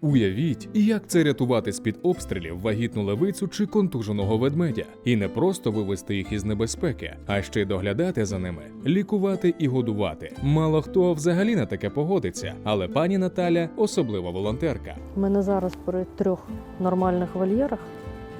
Уявіть, як це рятувати з-під обстрілів вагітну левицю чи контуженого ведмедя, і не просто вивести їх із небезпеки, а ще й доглядати за ними, лікувати і годувати. Мало хто взагалі на таке погодиться, але пані Наталя особлива волонтерка. У мене зараз при трьох нормальних вольєрах.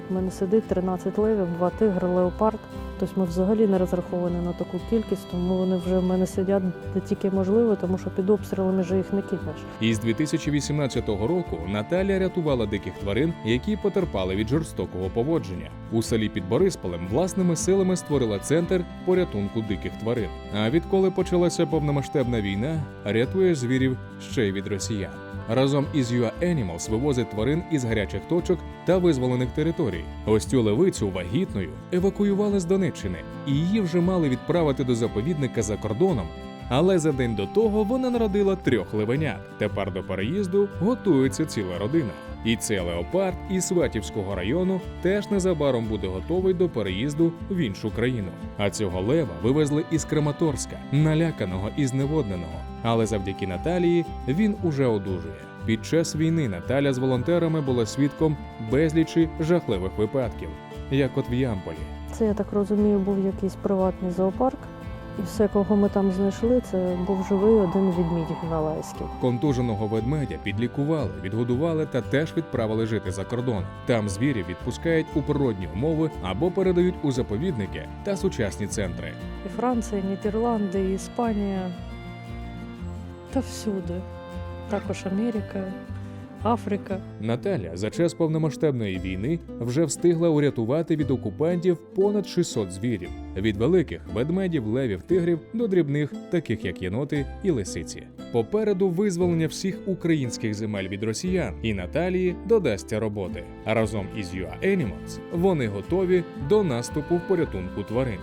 У мене сидить 13 левів, два тигри, леопард. Тобто ми взагалі не розраховані на таку кількість, тому вони вже в мене сидять де тільки можливо, тому що під обстрілами же їх не кинеш. Із 2018 року Наталя рятувала диких тварин, які потерпали від жорстокого поводження. У селі під Борисполем власними силами створила центр порятунку диких тварин. А відколи почалася повномасштабна війна, рятує звірів ще й від росіян. Разом із UA Animals вивозить тварин із гарячих точок та визволених територій. Ось цю левицю вагітною евакуювали з Донеччини, і її вже мали відправити до заповідника за кордоном. Але за день до того вона народила трьох левенят. Тепер до переїзду готується ціла родина. І цей леопард із Сватівського району теж незабаром буде готовий до переїзду в іншу країну. А цього лева вивезли із Краматорська, наляканого і зневодненого. Але завдяки Наталії він уже одужує. Під час війни Наталя з волонтерами була свідком безлічі жахливих випадків, як от в Ямполі. Це, я так розумію, був якийсь приватний зоопарк. І все, кого ми там знайшли, це був живий один відмідь гімалайський. Контуженого ведмедя підлікували, відгодували та теж відправили жити за кордон. Там звірів відпускають у природні умови або передають у заповідники та сучасні центри. І Франція, і Нідерланди, і Іспанія. Та всюди. Також Америка, Африка. Наталя за час повномасштабної війни вже встигла урятувати від окупантів понад 600 звірів від великих ведмедів, левів, тигрів до дрібних, таких як єноти і лисиці. Попереду визволення всіх українських земель від росіян, і Наталії додасться роботи. А разом із UA Animals вони готові до наступу в порятунку тварин.